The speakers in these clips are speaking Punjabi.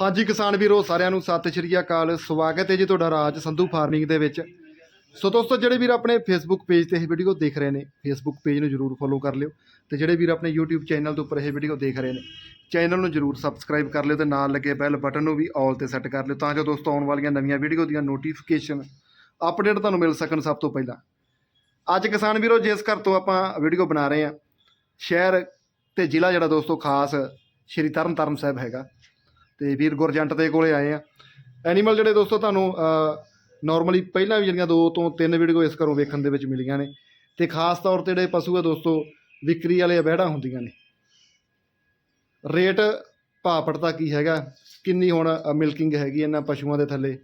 ਹਾਂਜੀ, ਕਿਸਾਨ ਵੀਰੋ, ਸਾਰਿਆਂ ਨੂੰ ਸਤਿ ਸ਼੍ਰੀ ਅਕਾਲ। ਸਵਾਗਤ ਹੈ ਜੀ ਤੁਹਾਡਾ ਰਾਜ ਸੰਧੂ ਫਾਰਮਿੰਗ ਦੇ ਵਿੱਚ। ਸੋ ਦੋਸਤੋ, ਜਿਹੜੇ ਵੀਰ ਆਪਣੇ ਫੇਸਬੁੱਕ ਪੇਜ ਤੇ ਇਹ ਵੀਡੀਓ ਦੇਖ ਰਹੇ ਨੇ ਫੇਸਬੁੱਕ ਪੇਜ ਨੂੰ ਜਰੂਰ ਫੋਲੋ ਕਰ ਲਿਓ ਤੇ ਜਿਹੜੇ ਵੀਰ ਆਪਣੇ YouTube ਚੈਨਲ ਦੇ ਉੱਪਰ ਇਹ ਵੀਡੀਓ ਦੇਖ ਰਹੇ ਨੇ ਚੈਨਲ ਨੂੰ ਜਰੂਰ ਸਬਸਕ੍ਰਾਈਬ ਕਰ ਲਿਓ ਤੇ ਨਾਲ ਲੱਗੇ ਬੈਲ ਬਟਨ ਨੂੰ ਵੀ ਆਲ ਤੇ ਸੈੱਟ ਕਰ ਲਿਓ ਤਾਂ ਜੋ ਦੋਸਤੋ, ਆਉਣ ਵਾਲੀਆਂ ਨਵੀਆਂ ਵੀਡੀਓ ਦੀਆਂ ਨੋਟੀਫਿਕੇਸ਼ਨ ਅਪਡੇਟ ਤੁਹਾਨੂੰ ਮਿਲ ਸਕਣ ਸਭ ਤੋਂ ਪਹਿਲਾਂ। ਅੱਜ ਕਿਸਾਨ ਵੀਰੋ, ਜਿਸ ਘਰ ਤੋਂ ਆਪਾਂ ਵੀਡੀਓ ਬਣਾ ਰਹੇ ਹਾਂ, ਸ਼ਹਿਰ ਤੇ ਜ਼ਿਲ੍ਹਾ ਜਿਹੜਾ ਦੋਸਤੋ, ਖਾਸ ਸ਼੍ਰੀ ਤਰਨਤਾਰਨ ਸਾਹਿਬ ਹੈਗਾ। ਤੇ ਵੀਰ ਗੁਰਜੰਟ ਦੇ ਕੋਲੇ ਆਏ ਆ। ਐਨੀਮਲ ਜਿਹੜੇ ਦੋਸਤੋ ਤੁਹਾਨੂੰ ਨਾਰਮਲੀ ਪਹਿਲਾਂ ਵੀ ਜਿਹੜੀਆਂ ਦੋ ਤੋਂ ਤਿੰਨ ਵੀਡੀਓ ਇਸ ਘਰੋਂ ਵੇਖਣ ਦੇ ਵਿੱਚ ਮਿਲੀਆਂ ਨੇ। ਤੇ ਖਾਸ ਤੌਰ ਤੇ ਜਿਹੜੇ ਪਸ਼ੂ ਆ ਦੋਸਤੋ, ਵਿਕਰੀ ਵਾਲੇ ਬਹਿੜਾ ਹੁੰਦੀਆਂ ਨੇ। ਰੇਟ ਭਾਪੜ ਦਾ ਕੀ ਹੈਗਾ, ਕਿੰਨੀ ਹੁਣ ਮਿਲਕਿੰਗ ਹੈਗੀ ਇਹਨਾਂ ਪਸ਼ੂਆਂ ਦੇ ਥੱਲੇ,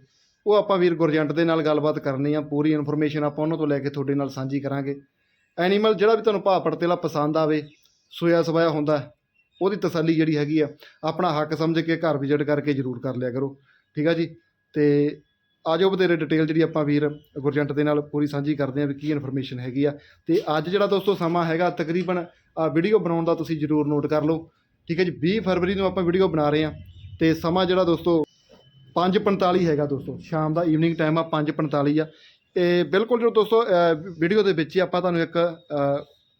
ਉਹ ਆਪਾਂ ਵੀਰ ਗੁਰਜੰਟ ਦੇ ਨਾਲ ਗੱਲਬਾਤ ਕਰਨੀ ਆ। ਪੂਰੀ ਇਨਫੋਰਮੇਸ਼ਨ ਆਪਾਂ ਉਹਨਾਂ ਤੋਂ ਲੈ ਕੇ ਤੁਹਾਡੇ ਨਾਲ ਸਾਂਝੀ ਕਰਾਂਗੇ। ਐਨੀਮਲ ਜਿਹੜਾ ਵੀ ਤੁਹਾਨੂੰ ਭਾਪੜ ਤੇ ਲਾ ਪਸੰਦ ਆਵੇ ਸੋਇਆ ਸਵਾਇਆ ਹੁੰਦਾ ਉਹਦੀ ਤਸੱਲੀ ਜਿਹੜੀ ਹੈਗੀ ਆ, ਆਪਣਾ ਹੱਕ ਸਮਝ ਕੇ ਘਰ ਵਿਜ਼ਿਟ ਕਰਕੇ ਜ਼ਰੂਰ ਕਰ ਲਿਆ ਕਰੋ। ਠੀਕ ਆ ਜੀ? ਤੇ ਆਜੋ ਬਤੇਰੇ ਡਿਟੇਲ ਜਿਹੜੀ ਆਪਾਂ ਵੀਰ ਗੁਰਜੰਟ ਦੇ ਨਾਲ ਪੂਰੀ ਸਾਂਝੀ ਕਰਦੇ ਆ ਵੀ ਕੀ ਇਨਫੋਰਮੇਸ਼ਨ ਹੈਗੀ ਆ। ਤੇ ਅੱਜ ਜਿਹੜਾ ਦੋਸਤੋ ਸਮਾਂ ਹੈਗਾ ਤਕਰੀਬਨ ਆ ਵੀਡੀਓ ਬਣਾਉਣ ਦਾ ਤੁਸੀਂ ਜ਼ਰੂਰ ਨੋਟ ਕਰ ਲਓ। ਠੀਕ ਹੈ ਜੀ? 20 ਫਰਵਰੀ ਨੂੰ ਆਪਾਂ ਵੀਡੀਓ ਬਣਾ ਰਹੇ ਆ। ਤੇ ਸਮਾਂ ਜਿਹੜਾ ਦੋਸਤੋ 5:45 ਹੈਗਾ ਦੋਸਤੋ। ਸ਼ਾਮ ਦਾ ਈਵਨਿੰਗ ਟਾਈਮ ਆ 5:45 ਆ। ਇਹ ਬਿਲਕੁਲ ਜੋ ਦੋਸਤੋ ਵੀਡੀਓ ਦੇ ਵਿੱਚ ਹੀ ਆਪਾਂ ਤੁਹਾਨੂੰ ਇੱਕ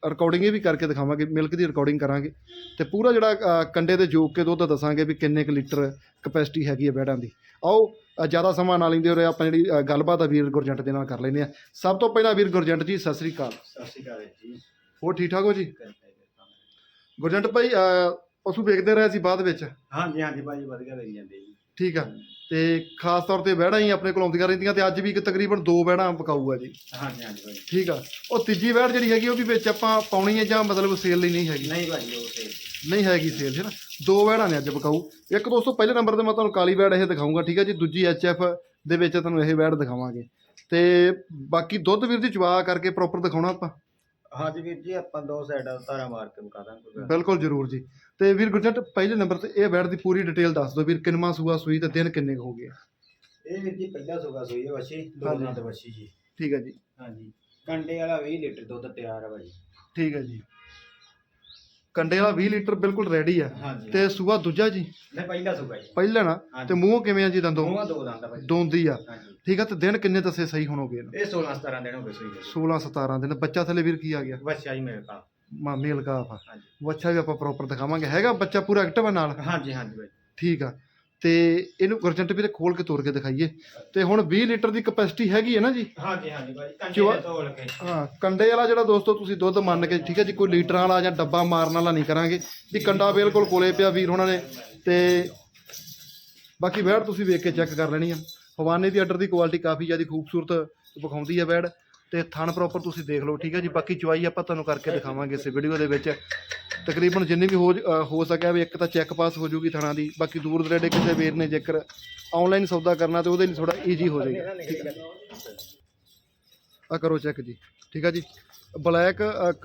ਰਿਕਾਰਡਿੰਗ ਵੀ ਕਰਕੇ ਦਿਖਾਵਾਂਗੇ ਮਿਲਕ ਦੀ ਰਿਕਾਰਡਿੰਗ ਕਰਾਂਗੇ। ਤੇ ਪੂਰਾ ਜਿਹੜਾ ਕੰਡੇ ਤੇ ਜੋਕ ਕੇ ਦੁੱਧ ਦੱਸਾਂਗੇ ਵੀ ਕਿੰਨੇ ਕੁ ਲੀਟਰ ਕਪੈਸਿਟੀ ਹੈਗੀ ਹੈ ਬੈੜਾਂ ਦੀ। ਆਓ ਜ਼ਿਆਦਾ ਸਮਾਂ ਨਾ ਲੈਂਦੇ ਹੋਏ ਆਪਾਂ ਜਿਹੜੀ ਗੱਲਬਾਤ ਆ ਵੀਰ ਗੁਰਜੰਟ ਦੇ ਨਾਲ ਕਰ ਲੈਂਦੇ ਆ। ਸਭ ਤੋਂ ਪਹਿਲਾਂ ਵੀਰ ਗੁਰਜੰਟ ਜੀ ਸਤਿ ਸ੍ਰੀ ਅਕਾਲ। ਸਤਿ ਸ਼੍ਰੀ ਅਕਾਲ ਜੀ। ਹੋਰ ਠੀਕ ਠਾਕ ਹੋ ਜੀ? ਗੁਰਜੰਟ ਭਾਈ ਪਸ਼ੂ ਵੇਖਦੇ ਰਹੇ ਸੀ ਬਾਅਦ ਵਿੱਚ? ਹਾਂਜੀ ਹਾਂਜੀ ਭਾਜੀ ਵਧੀਆ ਲੱਗੀ ਜਾਂਦੇ ਜੀ। ਠੀਕ ਆ। ਤੇ ਖਾਸ ਤੌਰ ਤੇ ਬੈੜਾਂ ਹੀ ਆਪਣੇ ਕੋਲ ਆਉਂਦੀਆਂ ਰਹਿੰਦੀਆਂ ਤੇ ਅੱਜ ਵੀ ਇੱਕ ਤਕਰੀਬਨ ਦੋ ਬੈੜਾਂ ਪਕਾਊ ਆ ਜੀ। ਹਾਂਜੀ ਹਾਂਜੀ ਭਾਜੀ ਠੀਕ ਆ। ਉਹ ਤੀਜੀ ਬੈੜ ਜਿਹੜੀ ਹੈਗੀ ਉਹ ਵੀ ਵਿੱਚ ਆਪਾਂ ਪਾਉਣੀ ਹੈ ਜਾਂ ਮਤਲਬ ਸੇਲ ਲਈ ਨਹੀਂ ਹੈਗੀ? ਨਹੀਂ ਭਾਜੀ ਉਹ ਤੇ ਨਹੀਂ। ਹੈਗੀ ਸੇਲ ਹੈ ਨਾ? ਦੋ ਵੈੜਾਂ ਨੇ ਅੱਜ ਬਕਾਊ ਇੱਕ ਦੋਸਤੋ ਪਹਿਲੇ ਨੰਬਰ ਤੇ ਮੈਂ ਤੁਹਾਨੂੰ ਕਾਲੀ ਵੈੜ ਇਹ ਦਿਖਾਊਂਗਾ ਠੀਕ ਹੈ ਜੀ? ਦੂਜੀ ਐਫ ਦੇ ਵਿੱਚ ਤੁਹਾਨੂੰ ਇਹ ਵੈੜ ਦਿਖਾਵਾਂਗੇ। ਤੇ ਬਾਕੀ ਦੁੱਧ ਵੀਰ ਦੀ ਚਵਾ ਕਰਕੇ ਪ੍ਰੋਪਰ ਦਿਖਾਉਣਾ ਆਪਾਂ? ਹਾਂਜੀ ਵੀਰ ਜੀ ਆਪਾਂ ਦੋ ਸਾਈਡਾਂ ਧਾਰਾ ਮਾਰ ਕੇ ਮੁਕਾ ਦਾਂਗੇ। ਬਿਲਕੁਲ ਜ਼ਰੂਰ ਜੀ। ਤੇ ਵੀਰ ਗੁਰਜੰਟ ਪਹਿਲੇ ਨੰਬਰ ਤੇ ਇਹ ਵੈੜ ਦੀ ਪੂਰੀ ਡਿਟੇਲ ਦੱਸ ਦਿਓ ਵੀਰ ਕਿੰਨਵਾਂ ਸੂਆ ਸੂਈ ਤੇ ਦਿਨ ਕਿੰਨੇ ਕੁ ਹੋ ਗਏ ਇਹ ਵੀਰ ਜੀ ਪਹਿਲਾ ਸੁਗਾ ਸੋਈ ਹੈ ਵੱਛੀ ਦੋ ਹਾਂਜੀ। ਦਿਨਾਂ ਤੇ ਵੱਛੀ ਜੀ। ਠੀਕ ਹੈ ਜੀ। ਹਾਂਜੀ। ਕੰਡੇ ਵਾਲਾ 20 ਲੀਟਰ ਦੁੱਧ ਤਿਆਰ ਹੈ ਭਾਜੀ ਠੀਕ ਹੈ ਜੀ। ਕੰਡੇ ਵਾਲਾ 20 ਲੀਟਰ ਬਿਲਕੁਲ ਰੈਡੀ ਆ। ਹਾਂਜੀ। ਤੇ ਸੂਆ ਦੂਜਾ ਜੀ? ਨਹੀਂ ਪਹਿਲਾ ਸੁਗਾ ਜੀ। ਪਹਿਲਾ ਨਾ? ਤੇ ਮੂੰਹ ਕਿਵੇਂ ਆ ਜੀ ਦੰਦੋਂ? ਦੋਵਾਂ ਦੋ ਦੰਦ ਆ ਭਾਜੀ ਦੋਂਦੀ ਆ। ਹਾਂਜੀ। ਠੀਕ ਆ ਤੇ ਦਿਨ ਕਿੰਨੇ ਦੱਸੇ ਸਹੀ ਹੁਣ ਹੋ ਗਏ ਇਹਨੂੰ? ਇਹ 16 17 ਦਿਨ ਹੋ ਗਏ ਸੋਈ ਦੇ। 16 17 ਦਿਨ। ਬੱਚਾ ਥੱਲੇ ਵੀਰ ਕੀ ਆ ਗਿਆ? ਵੱਛਾ ਹੀ ਮੇਰੇ ਕੋਲ ਮਾਮੀ ਲਗਾਫ ਆ ਹਾਂਜੀ। ਬੱਚਾ ਵੀ ਆਪਾਂ ਪ੍ਰੋਪਰ ਦਿਖਾਵਾਂਗੇ। ਹੈਗਾ ਬੱਚਾ ਪੂਰਾ ਐਕਟਿਵ ਨਾਲ? ਹਾਂਜੀ ਹਾਂਜੀ ਭਾਜੀ ਠੀਕ ਆ। ਤੇ ਇਹਨੂੰ ਗੁਰਜੰਟ ਵੀਰੇ ਖੋਲ ਕੇ ਤੋੜ ਕੇ ਦਿਖਾਈਏ। ਤੇ ਹੁਣ 20 ਲੀਟਰ ਦੀ ਕਪੈਸਿਟੀ ਹੈਗੀ ਹੈ ਨਾ ਜੀ? ਹਾਂਜੀ ਹਾਂਜੀ ਚੁਆ- ਦੇ ਤੋਲ ਕੇ। ਹਾਂ ਕੰਡੇ ਵਾਲਾ ਜਿਹੜਾ ਦੋਸਤੋ ਤੁਸੀਂ ਦੁੱਧ ਮੰਨ ਕੇ ਠੀਕ ਹੈ ਜੀ ਕੋਈ ਲੀਟਰਾਂ ਵਾਲਾ ਜਾਂ ਡੱਬਾ ਮਾਰਨ ਵਾਲਾ ਨਹੀਂ ਕਰਾਂਗੇ। ਵੀ ਕੰਡਾ ਬਿਲਕੁਲ ਕੋਲੇ ਪਿਆ ਵੀਰ ਉਹਨਾਂ ਨੇ। ਤੇ ਬਾਕੀ ਵੈੜ ਤੁਸੀਂ ਵੇਖ ਕੇ ਚੈੱਕ ਕਰ ਲੈਣੀ ਆ। ਹਵਾਨੇ ਦੀ ਆਰਡਰ ਦੀ ਕੁਆਲਿਟੀ ਕਾਫੀ ਜ਼ਿਆਦਾ ਖੂਬਸੂਰਤ ਵਿਖਾਉਂਦੀ ਹੈ ਵੈੜ। ਤੇ ਥਣ ਪ੍ਰੋਪਰ ਤੁਸੀਂ ਦੇਖ ਲਓ, ਠੀਕ ਹੈ ਜੀ? ਬਾਕੀ ਚੁਆਈ ਆਪਾਂ ਤੁਹਾਨੂੰ ਕਰਕੇ ਦਿਖਾਵਾਂਗੇ ਇਸ ਵੀਡੀਓ ਦੇ ਵਿੱਚ। ਤਕਰੀਬਨ ਜਿੰਨੀ ਵੀ ਹੋ ਹੋ ਸਕਿਆ ਵੀ ਇੱਕ ਤਾਂ ਚੈੱਕ ਪਾਸ ਹੋ ਜੂਗੀ ਥਣਾ ਦੀ, ਬਾਕੀ ਦੂਰ ਦਰੇਡੇ ਕਿਸੇ ਵੀਰ ਨੇ ਜੇਕਰ ਆਨਲਾਈਨ ਸੌਦਾ ਕਰਨਾ ਤੇ ਉਹਦੇ ਲਈ ਥੋੜਾ ਈਜ਼ੀ ਹੋ ਜਾਏਗਾ, ਠੀਕ ਹੈ? ਆ ਕਰੋ ਚੈੱਕ ਜੀ, ਠੀਕ ਹੈ ਜੀ? ਬਲੈਕ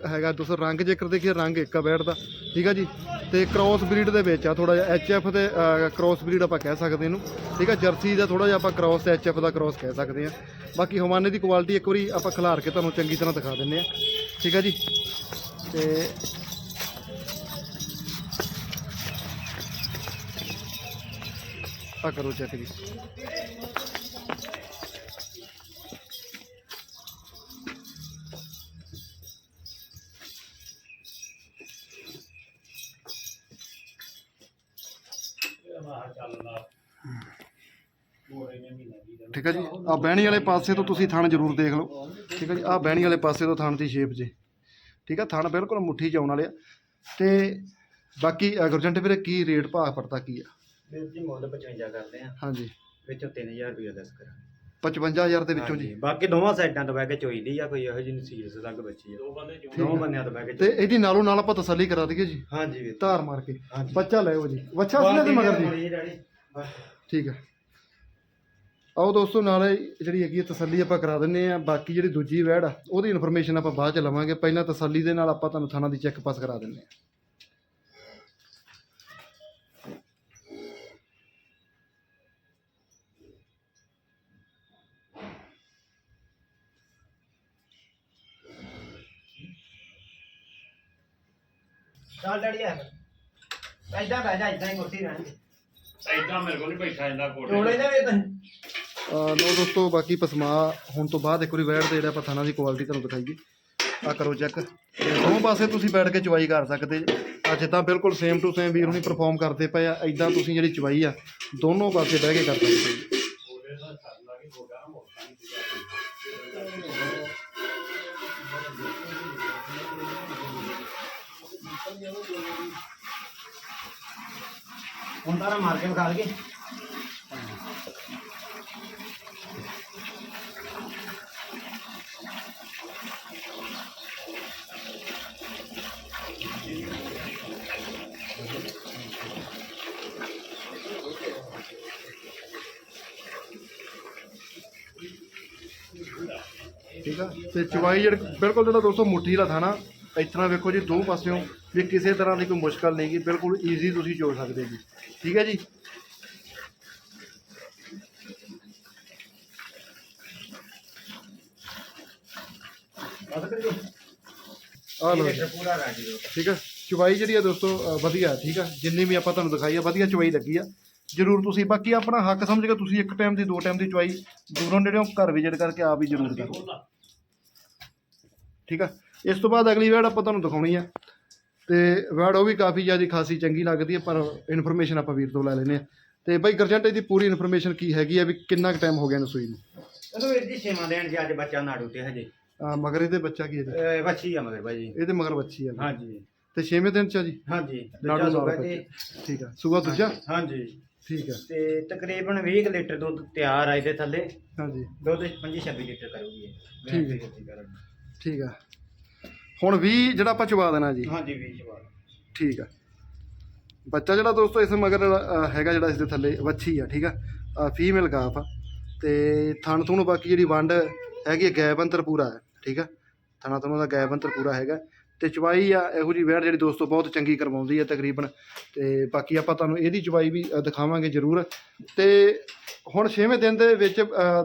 ਹੈਗਾ ਦੋਸਤੋ ਰੰਗ ਜੇਕਰ ਦੇਖੀਏ, ਰੰਗ ਇੱਕ ਬੈਠਦਾ, ਠੀਕ ਹੈ ਜੀ? ਤੇ ਕ੍ਰਾਸ ਬਰੀਡ ਦੇ ਵਿੱਚ ਆ ਥੋੜਾ ਜਿਹਾ ਐਚਐਫ ਤੇ ਕ੍ਰਾਸ ਬਰੀਡ ਆਪਾਂ ਕਹਿ ਸਕਦੇ ਇਹਨੂੰ। ਠੀਕ ਆ ਜਰਸੀ ਦਾ ਥੋੜਾ ਜਿਹਾ ਆਪਾਂ ਕ੍ਰਾਸ ਤੇ ਐਚਐਫ ਦਾ ਕ੍ਰਾਸ ਕਹਿ ਸਕਦੇ ਆ ਬਾਕੀ ਹਵਾਨੇ ਦੀ ਕੁਆਲਿਟੀ ਇੱਕ ਵਾਰੀ ਆਪਾਂ ਖਿਲਾਰ ਕੇ ਤੁਹਾਨੂੰ ਚੰਗੀ ਤਰ੍ਹਾਂ ਦਿਖਾ ਦਿੰਨੇ ਆ ਠੀਕ ਆ ਜੀ? ਤੇ ਆ ਕਰੋ ਚੈੱਕ ਜੀ। ਠੀਕ ਹੈ ਜੀ ਆ ਬਹਿਣੀ ਵਾਲੇ ਪਾਸੇ ਤੋਂ ਤੁਸੀਂ ਥਣ ਜ਼ਰੂਰ ਦੇਖ ਲਓ। ਠੀਕ ਹੈ ਜੀ ਆ ਬਹਿਣੀ ਵਾਲੇ ਪਾਸੇ ਤੋਂ ਥਣ ਦੀ ਸ਼ੇਪ ਜੇ। ਠੀਕ ਹੈ ਥਣ ਬਿਲਕੁਲ ਮੁੱਠੀ ਚ ਆਉਣ ਵਾਲੇ ਆ। ਤੇ ਬਾਕੀ ਗੁਰਜੰਟ ਵੀਰੇ ਕੀ ਰੇਟ ਭਾਅ ਪੜਤਾ ਕੀ ਆ? ਵੀਰ ਜੀ ਮੁੱਲ 55 ਕਰਦੇ ਆ। ਹਾਂਜੀ। ਵਿੱਚੋਂ 3000 ਰੁਪਏ ਲੈਸ ਕਰਾਂਗੇ। 55000 ਦੇ ਵਿੱਚੋਂ ਜੀ। ਹਾਂਜੀ, ਬਾਕੀ ਦੋਵਾਂ ਸਾਈਡਾਂ ਤੋਂ ਬਹਿ ਕੇ ਚੋਈਦੀ ਆ ਕੋਈ ਇਹੋ ਜਿਹੀ ਨਸੀਲਸ ਲੱਗ ਬੱਚੀ ਆ। ਦੋ ਬੰਦਿਆਂ ਤੋਂ ਬਹਿ ਕੇ ਤੇ ਇਹਦੀ ਨਾਲੋਂ ਨਾਲ ਆਪਾਂ ਤਸੱਲੀ ਕਰਾ ਦਈਏ ਜੀ। ਹਾਂਜੀ ਵੀਰ। ਧਾਰ ਮਾਰ ਕੇ। ਹਾਂਜੀ। ਬੱਚਾ ਲੈਓ ਜੀ। ਬੱਚਾ ਸੀ ਨਾ ਤੇ ਮਗਰ ਜੀ? ਠੀਕ ਹੈ ਆਓ ਦੋਸਤੋ ਨਾਲੇ ਜਿਹੜੀ ਹੈਗੀ ਹੈ ਤਸੱਲੀ ਆਪਾਂ ਕਰਾ ਦਿੰਨੇ ਆ। ਬਾਕੀ ਜਿਹੜੀ ਦੂਜੀ ਵੈੜ ਆ ਉਹਦੀ ਇਨਫੋਰਮੇਸ਼ਨ ਆਪਾਂ ਬਾਅਦ ਚ ਲਵਾਂਗੇ। ਪਹਿਲਾਂ ਤਸੱਲੀ ਦੇ ਨਾਲ ਆਪਾਂ ਤੁਹਾਨੂੰ ਥਾਣਾ ਦੀ ਚੈੱਕ ਪਾਸ ਕਰਾ ਦਿੰਨੇ ਆ। ਚੱਲ ਡੈਡੀ ਆ। ਐਦਾਂ ਬਹਿ ਜਾ ਐਦਾਂ ਹੀ ਕੁਰਸੀ ਰਹਿਣ ਦੇ ਏਦਾਂ ਮੇਰੇ ਕੋਲ ਨਹੀਂ ਬੈਠਾ ਜਾਂਦਾ ਕੋਟੇ ਟੋਲੇ ਦੇ ਵੀ ਤੁਸੀਂ। ਅਹ ਲਓ ਦੋਸਤੋ ਬਾਕੀ ਪਸਮਾ ਹੁਣ ਤੋਂ ਬਾਅਦ ਇੱਕ ਵਾਰੀ ਬੈਠ ਦੇ ਜਿਹੜਾ ਆਪਾਂ ਥਾਣਾ ਦੀ ਕੁਆਲਿਟੀ ਤੁਹਾਨੂੰ ਦਿਖਾਈਏ। ਆ ਕਰੋ ਚੈੱਕ ਤੇ ਦੋਵੇਂ ਪਾਸੇ ਤੁਸੀਂ ਬੈਠ ਕੇ ਚਵਾਈ ਕਰ ਸਕਦੇ। ਜੇ ਆ ਜਿੱਦਾਂ ਬਿਲਕੁਲ ਸੇਮ ਟੂ ਸੇਮ ਵੀਰ ਹੁਣੀ ਪਰਫਾਰਮ ਕਰਦੇ ਪਏ ਆ ਇਦਾਂ ਤੁਸੀਂ ਜਿਹੜੀ ਚਵਾਈ ਆ ਦੋਨੋਂ ਪਾਸੇ ਬਹਿ ਕੇ ਕਰ ਸਕਦੇ ਜੀ ਹੁਣ ਤਾਰਾ ਮਾਰ ਕੇ ਵਿਖਾ ਲਈਏ ਠੀਕ ਆ ਤੇ ਚਵਾਈ ਜਿਹੜੀ ਬਿਲਕੁਲ ਜਿਹੜਾ ਦੋਸਤੋ ਮੁੱਠੀ ਦਾ ਥਾਣਾ ਇਸ ਤਰ੍ਹਾਂ ਵੇਖੋ ਜੀ ਦੋ ਪਾਸਿਓਂ ਵੀ ਕਿਸੇ ਤਰ੍ਹਾਂ ਦੀ ਕੋਈ ਮੁਸ਼ਕਲ ਨਹੀਂ ਗੀ ਬਿਲਕੁਲ ਈਜ਼ੀ ਤੁਸੀਂ ਜੋੜ ਸਕਦੇ ਜੀ। ਠੀਕ ਹੈ ਜੀ? ਆ ਲਓ ਜੀ। ਪੂਰਾ ਠੀਕ ਹੈ? ਚਵਾਈ ਜਿਹੜੀ ਆ ਦੋਸਤੋ ਅ, ਵਧੀਆ ਠੀਕ ਆ? ਜਿੰਨੀ ਵੀ ਆਪਾਂ ਤੁਹਾਨੂੰ ਦਿਖਾਈ ਆ ਵਧੀਆ ਚਵਾਈ ਲੱਗੀ ਆ। ਜਰੂਰ ਤੁਸੀਂ ਬਾਕੀ ਆਪਣਾ ਹੱਕ ਸਮਝ ਕੇ ਤੁਸੀਂ ਇੱਕ ਟਾਈਮ ਦੀ ਦੋ ਟਾਈਮ ਦੀ ਚਵਾਈ ਦੂਰੋਂ ਨੇੜਿਓਂ ਘਰ ਵਿਜ਼ਿਟ ਕਰਕੇ ਆਪ ਹੀ ਜਰੂਰ ਕਰੋ। ਠੀਕ ਆ? ਇਸ ਤੋਂ ਬਾਅਦ ਅਗਲੀ ਵੈੜ ਆਪਾਂ ਤੁਹਾਨੂੰ ਦਿਖਾਉਣੀ ਆ। ਤੇ ਵੈੜ ਉਹ ਵੀ ਕਾਫੀ ਜ਼ਿਆਦਾ ਖਾਸੀ ਚੰਗੀ ਲੱਗਦੀ ਹੈ ਪਰ ਇਨਫੋਰਮੇਸ਼ਨ ਆਪਾਂ ਵੀਰ ਤੋਂ ਲੈ ਲੈਨੇ ਆ। ਤੇ ਬਾਈ ਗਰਜੰਟ ਦੀ ਪੂਰੀ ਇਨਫੋਰਮੇਸ਼ਨ ਕੀ ਹੈਗੀ ਆ ਵੀ ਕਿੰਨਾ ਕੁ ਟਾਈਮ ਹੋ ਗਿਆ ਨਸੂਈ ਨੂੰ? ਇਹਨੂੰ ਵੀਰ ਜੀ ਦੇਣ ਜੀ ਅੱਜ ਬੱਚਾ ਨਾੜੂ ਤੇ ਹਜੇ। ਆ ਮਗਰ ਇਹਦੇ ਬੱਚਾ ਕੀ ਹੈ ਜੀ? ਇਹ ਵੱਛੀ ਆ ਮਗਰ ਭਾਈ ਇਹਦੇ ਮਗਰ ਬੱਚੀ ਆ ਹਾਂਜੀ। ਤੇ 6ਵੇਂ ਦਿਨ ਚ ਆ ਜੀ? ਹਾਂਜੀ। ਨਾੜੂ ਦੂਜਾ ਨਾਲ ਸੂਆ ਜੀ ਠੀਕ ਆ। ਸੂਆ ਦੂਜਾ? ਹਾਂਜੀ। ਠੀਕ ਆ। ਤੇ ਤਕਰੀਬਨ 20 ਕੁ ਲੀਟਰ ਦੁੱਧ ਤਿਆਰ ਆ ਇਹਦੇ ਥੱਲੇ। ਹਾਂਜੀ। ਦੁੱਧ 25 26 ਲੀਟਰ ਕਰੂਗੀ ਇਹ। ਠੀਕ ਹੈ। ਠੀਕ ਹੈ ਠੀਕ ਆ। ਹੁਣ 20 ਜਿਹੜਾ ਆਪਾਂ ਚਵਾ ਦੇਣਾ ਜੀ। ਹਾਂਜੀ 20 ਜਵਾਬ ਠੀਕ ਆ। ਬੱਚਾ ਜਿਹੜਾ ਦੋਸਤੋ ਇਸ ਮਗਰ ਅ, ਹੈਗਾ ਜਿਹੜਾ ਇਸ ਦੇ ਥੱਲੇ ਵੱਛੀ ਆ ਠੀਕ ਆ? ਫੀਮੇਲ ਗਾਫ ਆ। ਤੇ ਥਣ ਥੁਣ ਬਾਕੀ ਜਿਹੜੀ ਵੰਡ ਹੈਗੀ ਆ, ਗੈਪ ਅੰਤਰ ਪੂਰਾ ਹੈ ਠੀਕ ਆ? ਥਣਾ ਥੁਣਾ ਦਾ ਗੈਪ ਅੰਤਰ ਪੂਰਾ ਹੈਗਾ। ਤੇ ਚਵਾਈ ਆ ਇਹੋ ਜੀ ਵੈੜ ਜਿਹੜੀ ਦੋਸਤੋ ਬਹੁਤ ਚੰਗੀ ਕਰਵਾਉਂਦੀ ਹੈ ਤਕਰੀਬਨ। ਤੇ ਬਾਕੀ ਆਪਾਂ ਤੁਹਾਨੂੰ ਇਹਦੀ ਚਵਾਈ ਵੀ ਦਿਖਾਵਾਂਗੇ ਜ਼ਰੂਰ। ਤੇ ਹੁਣ 6ਵੇਂ ਦਿਨ ਦੇ ਵਿੱਚ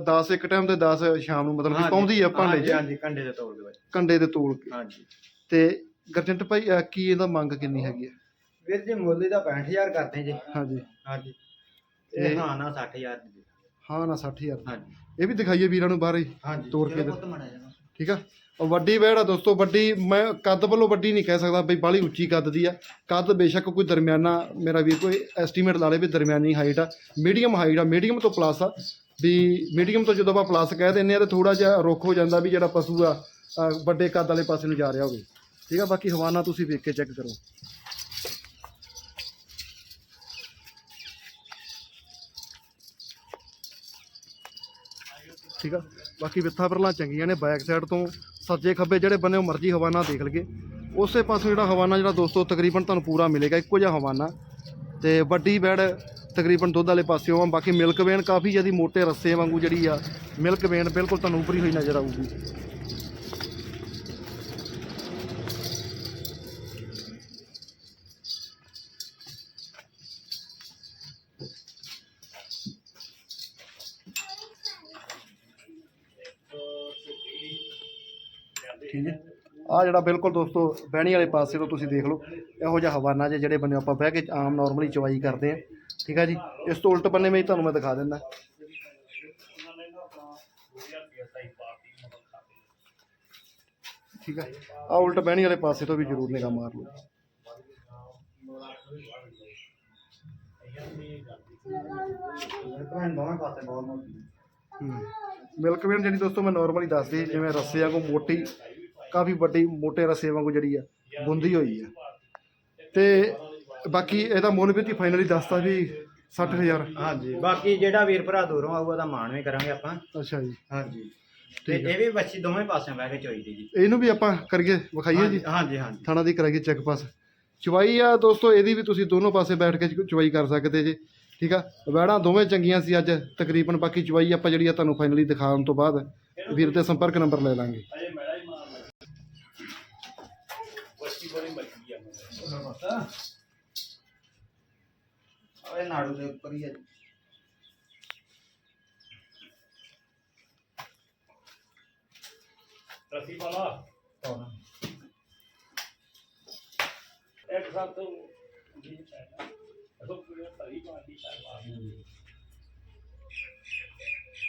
10 ਇੱਕ ਟਾਈਮ ਤੇ 10 ਸ਼ਾਮ ਨੂੰ ਮਤਲਬ ਕਿ ਪਾਉਂਦੀ ਆ ਭਾਂਡੇ 'ਚ ਹਾਂਜੀ ਕੰਡੇ ਦੇ ਤੋੜ ਦੇ ਵਿੱਚ। ਕੰਡੇ ਦੇ ਤੋਲ ਕੇ। ਹਾਂਜੀ। ਤੇ ਗਰਜੰਟ ਭਾਈ ਕੀ ਇਹਦਾ ਮੰਗ ਕਿੰਨੀ ਹੈਗੀ ਹੈ ਵੀਰ ਜੀ ਮੁੱਲ ਇਹਦਾ 65000 ਕਰਦੇ ਜੀ। ਹਾਂਜੀ। ਹਾਂਜੀ। ਇਹ ਹਾਂ ਨਾ 60000 ਦੀ ਦੇ। ਹਾਂ ਨਾ 60000 ਹਾਂਜੀ। ਇਹ ਵੀ ਦਿਖਾਈਏ ਵੀਰਾਂ ਨੂੰ ਬਾਹਰ ਹੀ ਤੋੜ ਕੇ ਦੇ। ਠੀਕ ਆ? ਵੱਡੀ ਵੈੜ ਆ ਦੋਸਤੋ, ਵੱਡੀ, ਮੈਂ ਕੱਦ ਵੱਲੋਂ ਵੱਡੀ ਨਹੀਂ ਕਹਿ ਸਕਦਾ ਬਈ ਬਾਹਲੀ ਉੱਚੀ ਕੱਦ ਦੀ ਆ। ਕੱਦ ਬੇਸ਼ੱਕ ਕੋਈ ਦਰਮਿਆਨਾ, ਮੇਰਾ ਵੀਰ ਕੋਈ ਐਸਟੀਮੇਟ ਲਾ ਲੇ ਵੀ ਦਰਮਿਆਨੀ ਹਾਈਟ ਆ। ਮੀਡੀਅਮ ਹਾਈਟ ਆ ਮੀਡੀਅਮ ਤੋਂ ਪਲੱਸ ਆ। ਵੀ ਮੀਡੀਅਮ ਤੋਂ ਜਦੋਂ ਆਪਾਂ ਪਲੱਸ ਕਹਿ ਦਿੰਨੇ ਆ ਤੇ ਥੋੜਾ ਜਿਹਾ ਰੁੱਖ ਹੋ ਜਾਂਦਾ ਵੀ ਜਿਹੜਾ ਪਸ਼ੂ ਆ ਵੱਡੇ ਕੱਦ ਵਾਲੇ ਪਾਸੇ ਨੂੰ ਜਾ ਰਿਹਾ ਹੋਵੇ। ਠੀਕ ਆ, ਬਾਕੀ ਹਵਾਨਾ ਤੁਸੀਂ ਵੇਖ ਕੇ ਚੈੱਕ ਕਰੋ। ਠੀਕ ਆ, ਬਾਕੀ ਵਿੱਥਾਂ ਪਰਲਾਂ ਚੰਗੀਆਂ ਨੇ ਬੈਕ ਸਾਈਡ ਤੋਂ ਸੱਜੇ ਖੱਬੇ ਜਿਹੜੇ ਬੰਨੇ ਮਰਜ਼ੀ ਹਵਾਨਾ ਦੇਖ ਲਗੇ ਉਸੇ ਪਾਸੋਂ ਜਿਹੜਾ ਹਵਾਨਾ ਜਿਹੜਾ ਦੋਸਤੋ, ਤਕਰੀਬਨ ਤੁਹਾਨੂੰ ਪੂਰਾ ਮਿਲੇਗਾ, ਇੱਕੋ ਜਿਹਾ ਹਵਾਨਾ। ਤੇ ਵੱਡੀ ਬੈੜ ਤਕਰੀਬਨ ਦੁੱਧ ਵਾਲੇ ਪਾਸਿਓਂ ਆ, ਬਾਕੀ ਮਿਲਕ ਵੇਨ ਕਾਫੀ ਜਿਆਦੀ ਮੋਟੇ ਰੱਸੇ ਵਾਂਗੂ ਜਿਹੜੀ ਆ, ਮਿਲਕ ਵੇਨ ਬਿਲਕੁਲ ਤੁਹਾਨੂੰ ਉੱਪਰੀ ਹੋਈ ਨਜ਼ਰ ਆਊਗੀ। ਠੀਕ ਹੈ ਆ ਜਿਹੜਾ ਬਿਲਕੁਲ ਦੋਸਤੋ ਬਹਿਣੀ ਵਾਲੇ ਪਾਸੇ ਤੋਂ ਤੁਸੀਂ ਦੇਖ ਲਓ, ਇਹੋ ਜਿਹਾ ਹਵਾਨਾ ਜੇ ਜਿਹੜੇ ਬੰਨੇ ਆਪਾਂ ਬਹਿ ਕੇ ਆਮ ਨਾਰਮਲੀ ਚਵਾਈ ਕਰਦੇ ਆ। ਠੀਕ ਹੈ ਜੀ, ਇਸ ਤੋਂ ਉਲਟ ਬੰਨੇ ਮੈਂ ਤੁਹਾਨੂੰ ਮੈਂ ਦਿਖਾ ਦਿੰਦਾ। ਠੀਕ ਹੈ ਆ ਉਲਟ ਬਹਿਣੀ ਵਾਲੇ ਪਾਸੇ ਤੋਂ ਵੀ ਜ਼ਰੂਰ ਨਿਗਾਹ ਮਾਰ ਲਓ। ਭੈਣ ਮਿਲਕ ਵੇਨ ਜਿਹੜੀ ਦੋਸਤੋ ਮੈਂ ਨਾਰਮਲੀ ਦੱਸਦੀ, ਜਿਵੇਂ ਰੱਸੇ ਵਾਂਗੂ ਮੋਟੀ ਕਾਫੀ ਵੱਡੀ ਮੋਟੇ ਰੱਸੇ ਵਾਂਗੂ ਜਿਹੜੀ ਆ ਬੁੰਦੀ ਹੋਈ ਆ। ਤੇ ਬਾਕੀ ਇਹਦਾ ਮੁੱਲ ਵੀ ਤੀ ਫਾਈਨਲੀ ਦੱਸਤਾ ਵੀ 60000 ਹਾਂਜੀ ਬਾਕੀ ਜਿਹੜਾ ਵੀਰ ਭਰਾ ਦੂਰੋਂ ਆਊਗਾ ਉਹਦਾ ਮਾਣ ਵੀ ਕਰਾਂਗੇ ਆਪਾਂ। ਅੱਛਾ ਜੀ। ਹਾਂਜੀ। ਤੇ। ਇਹ ਵੀ ਬੱਚੀ ਦੋਵੇਂ ਪਾਸਿਓਂ ਬਹਿ ਕੇ ਚੋਈ ਦੀ ਜੀ। ਇਹਨੂੰ ਵੀ ਆਪਾਂ ਕਰੀਏ ਵਿਖਾਈਏ ਜੀ। ਹਾਂਜੀ ਹਾਂਜੀ। ਥਾਣਾ ਦੀ ਕਰਾਈਏ ਚੈੱਕ ਪਾਸ। ਚਵਾਈ ਆ ਦੋਸਤੋ ਇਹਦੀ ਵੀ ਤੁਸੀਂ ਦੋਨੋਂ ਪਾਸੇ ਬੈਠ ਕੇ ਚਵਾਈ ਕਰ ਸਕਦੇ ਜੀ। ਠੀਕ ਆ? ਵੈੜਾਂ ਦੋਵੇਂ ਚੰਗੀਆਂ ਸੀ ਅੱਜ ਤਕਰੀਬਨ। ਬਾਕੀ ਚਵਾਈ ਆਪਾਂ ਜਿਹੜੀ ਆ ਤੁਹਾਨੂੰ ਫਾਈਨਲੀ ਦਿਖਾਉਣ ਤੋਂ ਬਾਅਦ ਵੀਰ ਦੇ ਸੰਪਰਕ ਨੰਬਰ ਲੈ ਲਾਂਗੇ। ਓਏ ਨਾੜੂ ਦੇ ਉੱਪਰ ਹੀ ਹੈ ਜੀ। ਰੱਸੀ ਵਾਲਾ ਇੱਕ ਸਾਥ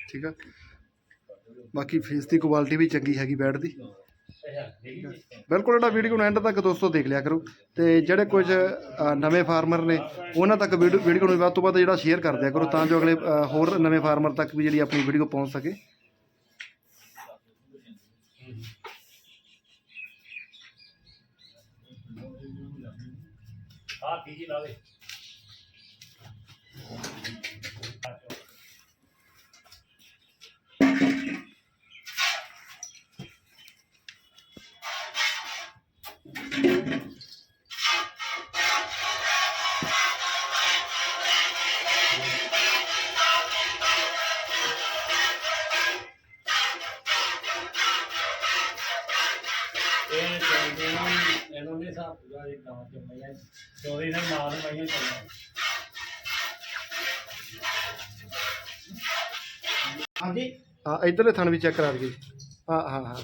ਠੀਕ ਆ। ਬਾਕੀ ਫੇਸ ਦੀ ਕੁਆਲਿਟੀ ਵੀ ਚੰਗੀ ਹੈਗੀ ਬੈਡ ਦੀ। ਬਿਲਕੁਲ ਜਿਹੜਾ ਵੀਡੀਓ ਨੂੰ ਐਂਡ ਤੱਕ ਦੋਸਤੋ ਦੇਖ ਲਿਆ ਕਰੋ। ਤੇ ਜਿਹੜੇ ਕੁਝ ਨਵੇਂ ਫਾਰਮਰ ਨੇ, ਉਹਨਾਂ ਤੱਕ ਵੀਡੀਓ ਨੂੰ ਵੱਧ ਤੋਂ ਵੱਧ ਜਿਹੜਾ ਸ਼ੇਅਰ ਕਰ ਦਿਆ ਕਰੋ, ਤਾਂ ਜੋ ਅਗਲੇ ਹੋਰ ਨਵੇਂ ਫਾਰਮਰ ਤੱਕ ਵੀ ਜਿਹੜੀ ਆਪਣੀ ਵੀਡੀਓ ਪਹੁੰਚ ਸਕੇ। ਆ ਪੀਜੀ ਲਾ ਨਾਲ ਨਾਲ ਮਈਆਂ ਚੱਲਣਾ ਹਾਂਜੀ ਹਾਂ ਇਧਰਲੇ ਥਣ ਵੀ ਚੈੱਕ ਕਰਾ ਦਈਏ ਹਾਂ ਹਾਂ ਹਾਂ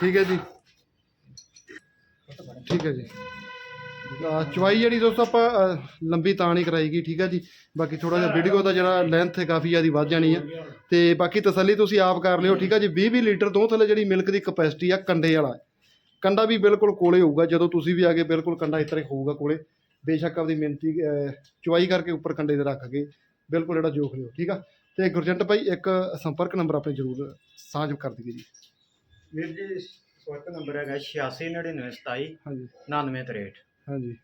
ਠੀਕ ਹੈ ਜੀ ਠੀਕ ਹੈ ਜੀ ਅਹ ਚਵਾਈ ਜਿਹੜੀ ਦੋਸਤੋ ਆਪਾਂ ਲੰਬੀ ਤਾਂ ਨਹੀਂ ਕਰਾਈਗੀ ਠੀਕ ਹੈ ਜੀ। ਬਾਕੀ ਥੋੜਾ ਜਿਹਾ ਵੀਡੀਓ ਦਾ ਜਿਹੜਾ ਲੈਂਥ ਹੈ ਕਾਫੀ ਜ਼ਿਆਦਾ ਵੱਧ ਜਾਣੀ ਹੈ ਤੇ ਬਾਕੀ ਤਸੱਲੀ ਤੁਸੀਂ ਆਪ ਕਰ ਲਿਓ ਠੀਕ ਹੈ ਜੀ। 20 20 ਲੀਟਰ ਤੋਂ ਥੱਲੇ ਜਿਹੜੀ ਮਿਲਕ ਦੀ ਕਪੈਸਿਟੀ ਆ ਕੰਡੇ ਵਾਲਾ। ਕੰਡਾ ਵੀ ਬਿਲਕੁਲ ਕੋਲੇ ਹੋਊਗਾ ਜਦੋਂ ਤੁਸੀਂ ਵੀ ਆਗੇ ਬਿਲਕੁਲ ਕੰਡਾ ਇਸ ਤਰ੍ਹਾਂ ਹੋਊਗਾ ਕੋਲੇ। ਬੇਸ਼ੱਕ ਆਪਦੀ ਮਿਹਨਤੀ ਚੁਆਈ ਕਰਕੇ ਉੱਪਰ ਕੰਡੇ ਦੇ ਰੱਖ ਕੇ ਬਿਲਕੁਲ ਜਿਹੜਾ ਜੋਖ ਲਿਓ ਠੀਕ ਆ। ਤੇ ਗੁਰਜੰਟ ਭਾਈ ਇੱਕ ਸੰਪਰਕ ਨੰਬਰ ਆਪਣੇ ਜ਼ਰੂਰ ਸਾਂਝ ਕਰ ਦਈਏ ਜੀ। ਵੀਰ ਜੀ ਸਵਾਗਤ ਨੰਬਰ ਹੈਗਾ 869927 ਹਾਂਜੀ। 9963 ਹਾਂਜੀ।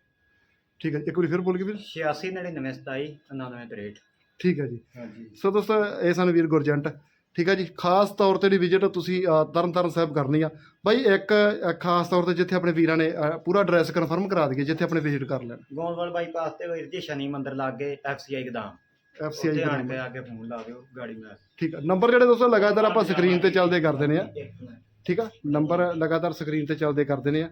ਠੀਕ ਹੈ ਇੱਕ ਵਾਰੀ ਫਿਰ ਬੋਲ ਕੇ ਵੀਰ। 869927 9963 ਠੀਕ ਹੈ ਜੀ। ਹਾਂਜੀ। ਸੋ ਦੋਸਤੋ ਇਹ ਸਨ ਵੀਰ ਗੁਰਜੰਟ। ਠੀਕ ਹੈ ਜੀ ਖਾਸ ਤੌਰ ਤੇ ਜਿਹੜੀ ਵਿਜ਼ਿਟ ਤੁਸੀਂ ਤਰਨਤਾਰਨ ਸਾਹਿਬ ਕਰਨੀ ਆ। ਬਾਈ ਇੱਕ ਖਾਸ ਤੌਰ ਤੇ ਜਿੱਥੇ ਆਪਣੇ ਵੀਰਾਂ ਨੇ ਪੂਰਾ ਐਡਰੈਸ ਕਨਫਰਮ ਕਰਾ ਦਈਏ ਜਿੱਥੇ ਆਪਣੇ ਵਿਜ਼ਿਟ ਕਰ ਲੈਣ। ਗੋਂਦਵਾਲ ਬਾਈਪਾਸ ਤੇ ਵੀਰ ਜੀ ਸ਼ਨੀ ਮੰਦਿਰ ਲਾਗੇ ਐਫਸੀਆਈ ਗਦਾਮ। ਐਫ ਸੀ ਉੱਥੇ ਆਣ ਕੇ ਆ ਕੇ ਫੋਨ ਲਾ ਦਿਓ ਗਾੜੀ ਮੈਂ। ਠੀਕ ਆ ਨੰਬਰ ਜਿਹੜੇ ਦੋਸਤੋ ਲਗਾਤਾਰ ਆਪਾਂ ਸਕਰੀਨ ਤੇ ਚੱਲਦੇ ਕਰ ਦਿੰਦੇ ਆ। ਠੀਕ ਆ ਨੰਬਰ ਲਗਾਤਾਰ ਸਕਰੀਨ ਤੇ ਚੱਲਦੇ ਕਰ ਦਿੰਦੇ ਆ।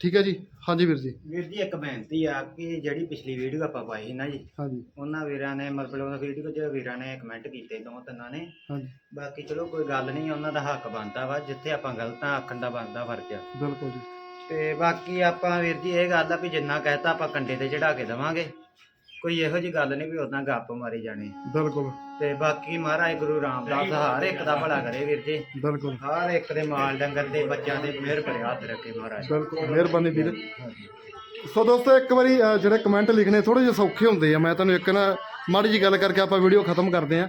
ਠੀਕ ਹੈ ਜੀ। ਹਾਂਜੀ ਵੀਰ ਜੀ। ਵੀਰ ਜੀ ਇੱਕ ਬੇਨਤੀ ਆ ਕਿ ਜਿਹੜੀ ਪਿਛਲੀ ਵੀਡੀਓ ਆਪਾਂ ਪਾਈ ਸੀ ਨਾ ਜੀ ਹਾਂਜੀ। ਉਹਨਾਂ ਵੀਰਾਂ ਨੇ ਮਤਲਬ ਉਹਨਾਂ ਵੀਡੀਓ 'ਚ ਵੀਰਾਂ ਨੇ ਕਮੈਂਟ ਕੀਤੇ ਦੋ ਤਿੰਨਾਂ ਨੇ। ਹਾਂਜੀ। ਬਾਕੀ ਚਲੋ ਕੋਈ ਗੱਲ ਨਹੀਂ ਉਹਨਾਂ ਦਾ ਹੱਕ ਬਣਦਾ ਵਾ ਜਿੱਥੇ ਆਪਾਂ ਗਲਤ ਆਖਣ ਦਾ ਬਣਦਾ ਫਰਜ਼ ਆ। ਬਿਲਕੁਲ ਜੀ। ਤੇ ਬਾਕੀ ਆਪਾਂ ਵੀਰ ਜੀ ਇਹ ਗੱਲ ਆ ਵੀ ਜਿੰਨਾ ਕਹਿਤਾ ਆਪਾਂ ਕੰਡੇ ਤੇ ਚੜਾ ਕੇ ਦਵਾਂਗੇ। ਕੋਈ ਇਹੋ ਜੀ ਗੱਲ ਨਹੀਂ ਵੀ ਉਦਾਂ ਗੱਪ ਮਾਰੀ ਜਾਣੀ। ਬਿਲਕੁਲ। ਤੇ ਬਾਕੀ ਮਹਾਰਾਜ ਗੁਰੂ ਰਾਮਦਾਸ ਹਰ ਇੱਕ ਦਾ ਭਲਾ ਕਰੇ ਵੀਰ ਜੀ। ਬਿਲਕੁਲ। ਹਰ ਇੱਕ ਦੇ ਮਾਲ ਡੰਗਰ ਦੇ ਬੱਚਿਆਂ ਦੇ ਮਿਹਰ ਭਰੇ ਹੱਥ ਰੱਖੇ ਮਹਾਰਾਜ। ਬਿਲਕੁਲ ਮਿਹਰਬਾਨੀ ਵੀਰ। ਸੋ ਦੋਸਤੋ ਇੱਕ ਵਾਰੀ ਅ, ਜਿਹੜੇ ਕਮੈਂਟ ਲਿਖਣੇ ਥੋੜੇ ਜਿਹਾ ਸੌਖੇ ਹੁੰਦੇ ਆ। ਮੈਂ ਤੁਹਾਨੂੰ ਇੱਕ ਨਾ ਮਾੜੀ ਜੀ ਗੱਲ ਕਰਕੇ ਆਪਾਂ ਵੀਡੀਓ ਖਤਮ ਕਰਦੇ ਆ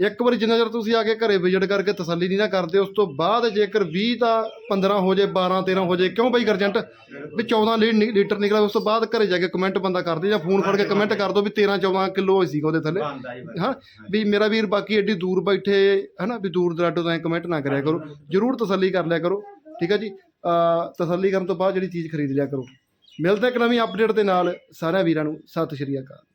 ਇੱਕ ਵਾਰੀ ਜਿੰਨਾ ਚਿਰ ਤੁਸੀਂ ਆ ਕੇ ਘਰੇ ਵਿਜ਼ਿਟ ਕਰਕੇ ਤਸੱਲੀ ਨਹੀਂ ਨਾ ਕਰਦੇ ਉਸ ਤੋਂ ਬਾਅਦ ਜੇਕਰ 20 ਦਾ 15 ਹੋ ਜੇ 12 13 ਹੋ ਜੇ ਕਿਉਂ ਬਈ ਗਰਜੰਟ? ਵੀ 14 ਲੀ- ਨੀ- ਲੀਟਰ ਨਿਕਲਿਆ ਉਸ ਤੋਂ ਬਾਅਦ ਘਰੇ ਜਾ ਕੇ ਕਮੈਂਟ ਬੰਦਾ ਕਰਦੇ ਜਾਂ ਫੋਨ ਫੜ ਕੇ ਕਮੈਂਟ ਕਰ ਦੋ ਵੀ 13 14 ਕਿਲੋ ਸੀਗਾ ਉਹਦੇ ਥੱਲੇ। ਹਾਂ ਵੀ ਮੇਰਾ ਵੀਰ ਬਾਕੀ ਐਡੀ ਦੂਰ ਬੈਠੇ ਹਨਾ ਵੀ ਦੂਰ ਦਰਾਡੋ ਤਾਂ ਕਮੈਂਟ ਨਾ ਕਰਿਆ ਕਰੋ। ਜਰੂਰ ਤਸੱਲੀ ਕਰ ਲਿਆ ਕਰੋ ਠੀਕ ਹੈ ਜੀ? ਤਸੱਲੀ ਕਰਨ ਤੋਂ ਬਾਅਦ ਜਿਹੜੀ ਚੀਜ਼ ਖਰੀਦ ਲਿਆ ਕਰੋ। ਮਿਲਦੇ ਇੱਕ ਨਵੀਂ ਅਪਡੇਟ ਦੇ ਨਾਲ। ਸਾਰਿਆਂ ਵੀਰਾਂ ਨੂੰ ਸਤਿ ਸ਼੍ਰੀ ਅਕਾਲ।